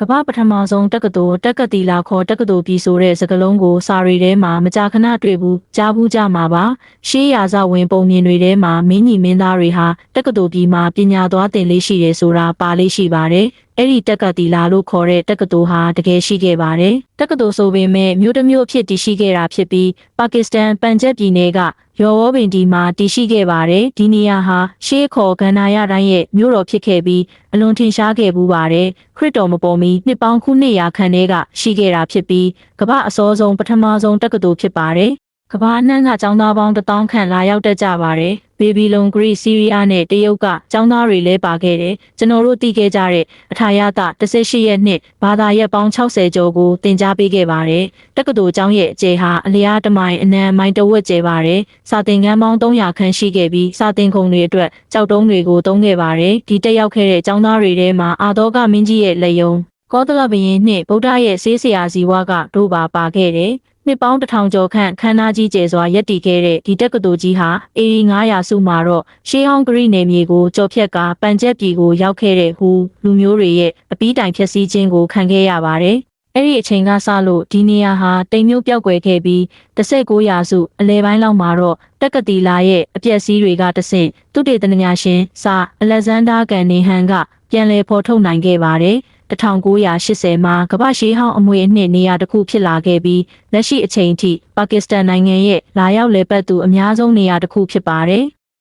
ကမ္ဘာပထမဆုံးတက္ကသိုလ်တက္ကတိလာခေါ်တက္ကသိုလ်ပြည်ဆိုတဲ့စကားလုံးကိုစာရီထဲမှာမကြာခဏတွေ့ဘူးကြားဘူးကြမှာပါရှေးရာဇဝင်ပုံမြင်တွေထဲမှာမင်းကြီးမင်းသားတွေဟာတက္ကသိုလ်ပြည်မှာပညာသွားသင်လေးရှိတယ်ဆိုတာပါလေးရှိပါတယ် အဲ့ဒီတက္ကတိလာလို့ခေါ်တဲ့တက္ကသိုလ်ဟာတကယ်ရှိခဲ့ပါတယ်တက္ကသိုလ်ဆိုပေမဲ့မြို့တစ်မြို့အဖြစ်တည်ရှိခဲ့တာဖြစ်ပြီးပါကစ္စတန်ပန်ဂျပ်ပြည်နယ်ကရော်ဝေါပင်ဒီမှာတည်ရှိခဲ့ပါတယ်ဒီနေရာဟာရှေးခေါ်ဂန္ဓာရတိုင်းရဲ့မြို့တော်ဖြစ်ခဲ့ပြီးအလွန်ထင်ရှားခဲ့ဘူးပါတယ်ခရစ်တော်မပေါ်မီနှစ်ပေါင်းခုနှစ်ရာခန့်တည်းကရှိခဲ့တာဖြစ်ပြီးကမ္ဘာအစောဆုံးပထမဆုံးတက္ကသိုလ်ဖြစ်ပါတယ် ကမ္ဘာအနှံ့ကကျောင်းသားပေါင်းတစ်တောင်းခန့်လာရောက်တတ်ကြပါတယ်ဘေဘီလုံဂရိစီးရီးယားနဲ့တရုတ်ကကျောင်းသားတွေလည်းပါခဲ့တယ်ကျွန်တော်တို့သိခဲ့ကြတဲ့အထာရတ18ရက်နှစ်ဘာသာရပ်ပေါင်း60ကျော်ကိုသင်ကြားပေးခဲ့ပါတယ်တက္ကသိုလ်ကျောင်းရဲ့အကျယ်ဟာအလျားတစ်မိုင်အနံမိုင်တဝက်ကျယ်ပါတယ်စာသင်ခန်းပေါင်း300ခန်းရှိခဲ့ပြီးစာသင်ခုံတွေအတွက်ကြောက်တုံးတွေကိုသုံးခဲ့ပါတယ်ဒီတက်ရောက်ခဲ့တဲ့ကျောင်းသားတွေထဲမှာအာတော်ကမင်းကြီးရဲ့လက်ယုံကောသလဘယင်းနှင့်ဗုဒ္ဓရဲ့ဆေးဆရာဇီဝကတို့ပါပါခဲ့တယ် နှစ်ပေါင်းတစ်ထောင်ကျော်ခန့်ခမ်းနားကြီးကျယ်စွာရပ်တည်ခဲ့တဲ့ဒီတက္ကသိုလ်ကြီးဟာအေရီ900စုမှာတော့ရှေးဟောင်းဂရိနယ်မြေကိုကြော်ဖြတ်ကာပန်ချက်ပြည်ကိုရောက်ခဲ့တဲ့ဟူလူမျိုးတွေရဲ့အပီးတိုင်ဖျက်ဆီးခြင်းကိုခံခဲ့ရပါတယ်။အဲ့ဒီအချိန်ကစလို့ဒီနေရာဟာတိမ်မျိုးပြောက်ကွယ်ခဲ့ပြီး19ရာစုအလဲပိုင်းလောက်မှာတော့တက္ကတိလာရဲ့အပျက်စီးတွေကတဆင့်သူတေသနညာရှင်စာအလက်ဇန်ဒါကန်နေဟန်ကပြန်လည်ဖော်ထုတ်နိုင်ခဲ့ပါတယ်။ 1980မှာကမ္ဘာရှေးဟောင်းအမွေအနှစ်နေရာတစ်ခုဖြစ်လာခဲ့ပြီးလက်ရှိအချိန်ထိပါကစ္စတန်နိုင်ငံရဲ့လာရောက်လည်ပတ်သူအများဆုံးနေရာတစ်ခုဖြစ်ပါတယ်။